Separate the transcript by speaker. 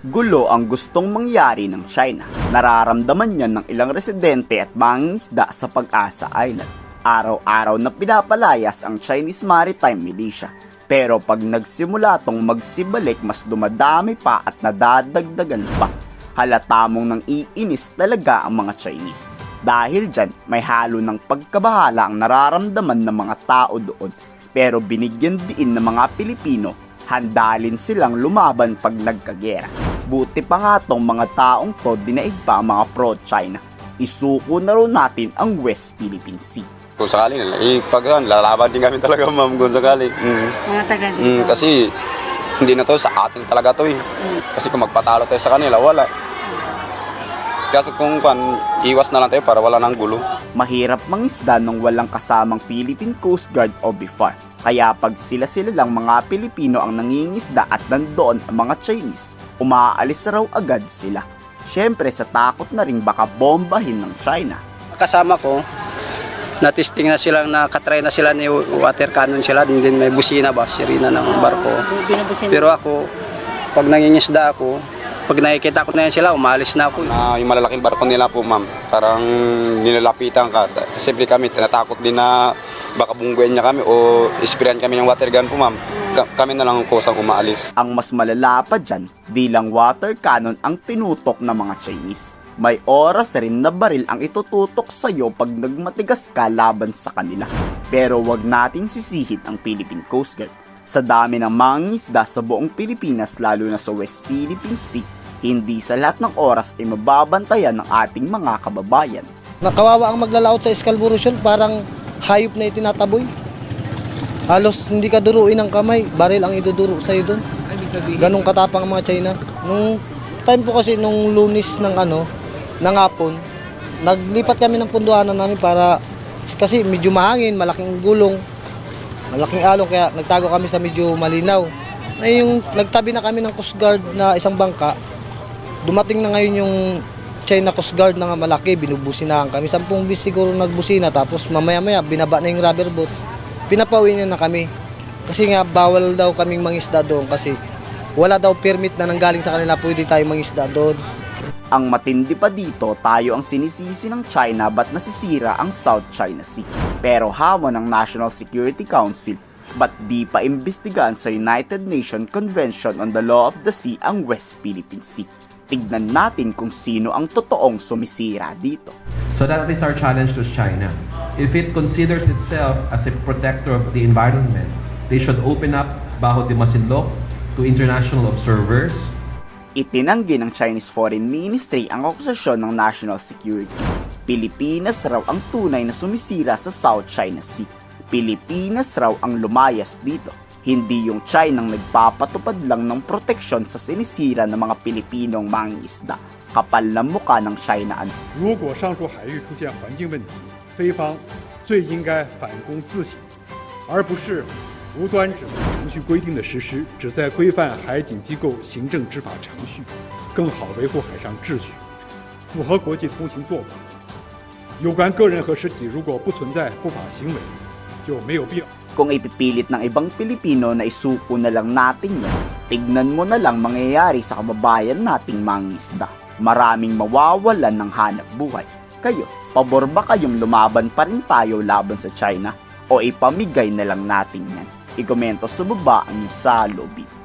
Speaker 1: Gulo ang gustong mangyari ng China. Nararamdaman yan ng ilang residente at mangingisda sa Pag-asa Island. Araw-araw na pinapalayas ang Chinese Maritime Militia. Pero pag nagsimula tong magsibalik, mas dumadami pa at nadadagdagan pa. Halata mong nang iinis talaga ang mga Chinese. Dahil dyan, may halo ng pagkabahala ang nararamdaman ng mga tao doon. Pero binigyan din ng mga Pilipino, handalin silang lumaban pag nagkagera. Buti pa nga tong mga taong to dinaig pa ang mga pro-China. Isuko na rin natin ang West Philippine Sea.
Speaker 2: Kung sakali, eh, pag lalaban din kami talaga, ma'am, kung sakali. Mm.
Speaker 3: Mga taga dito.
Speaker 2: Mm, kasi hindi na to sa atin talaga to eh. Kasi kung magpatalo tayo sa kanila, wala. Kaso kung kan, iwas na lang tayo para wala nang gulo.
Speaker 1: Mahirap mangisda nung walang kasamang Philippine Coast Guard o BIFAR. Kaya pag sila-sila lang mga Pilipino ang nangingisda at nandoon ang mga Chinese, umaalis raw agad sila. Siyempre sa takot na rin baka bombahin ng China.
Speaker 4: kasama ko, natisting na sila, nakatry na sila ni water cannon sila, din din may busina ba, sirina ng barko. Pero ako, pag nangingisda ako, pag nakikita ko na yan sila, umalis na ako.
Speaker 2: Na yung malalaking barko nila po, ma'am, parang nilalapitan ka. Siyempre kami, natakot din na baka bungguin niya kami o isprayan kami ng water gun po, ma'am. Ka- kami na lang ang kusang umaalis.
Speaker 1: Ang mas malala pa dyan, di lang water cannon ang tinutok ng mga Chinese. May oras rin na baril ang itututok sa'yo pag nagmatigas ka laban sa kanila. Pero wag nating sisihit ang Philippine Coast Guard. Sa dami ng mangingisda sa buong Pilipinas lalo na sa West Philippine Sea, hindi sa lahat ng oras ay mababantayan ng ating mga kababayan.
Speaker 5: Nakawawa ang maglalaot sa Escalburusyon, parang hayop na itinataboy. Halos hindi ka duruin ng kamay, baril ang iduduro sa iyo doon. Ganong katapang ang mga China. Nung time po kasi nung lunis ng ano, ng hapon, naglipat kami ng punduanan namin para kasi medyo mahangin, malaking gulong, malaking alon kaya nagtago kami sa medyo malinaw. Ay yung nagtabi na kami ng Coast Guard na isang bangka, dumating na ngayon yung China Coast Guard na nga malaki, binubusinahan kami. Sampung bis siguro nagbusina, tapos mamaya-maya binaba na yung rubber boat. Pinapauwi niya na kami. Kasi nga bawal daw kaming mangisda doon kasi wala daw permit na nanggaling sa kanila pwede tayo mangisda doon.
Speaker 1: Ang matindi pa dito, tayo ang sinisisi ng China ba't nasisira ang South China Sea. Pero hamon ng National Security Council, ba't di pa imbestigahan sa United Nations Convention on the Law of the Sea ang West Philippine Sea. Tignan natin kung sino ang totoong sumisira dito.
Speaker 6: So that is our challenge to China. If it considers itself as a protector of the environment, they should open up Baho de Masinloc to international observers,
Speaker 1: Itinanggi ng Chinese Foreign Ministry ang akusasyon ng national security. Pilipinas raw ang tunay na sumisira sa South China Sea. Pilipinas raw ang lumayas dito. Hindi yung China ang nagpapatupad lang ng proteksyon sa sinisira ng mga Pilipinong mangingisda. Kapal na mukha ng China ano.
Speaker 7: 如果上述海域出现环境问题，菲方最应该反攻自省，而不是无端指程序规定的实施，旨在规范海警机构行政执法程序，更好维护海上秩序，符合国际通行做法。有关个人和实体如果不存在不法行为，就没有必要。
Speaker 1: Kung ipipilit ng ibang Pilipino na isuko na lang natin yan, tignan mo na lang mangyayari sa kababayan nating mangisda. Maraming mawawalan ng hanap buhay. Kayo, pabor ba kayong lumaban pa rin tayo laban sa China? O ipamigay na lang natin yan? Ikomento sa baba ang sa lobby.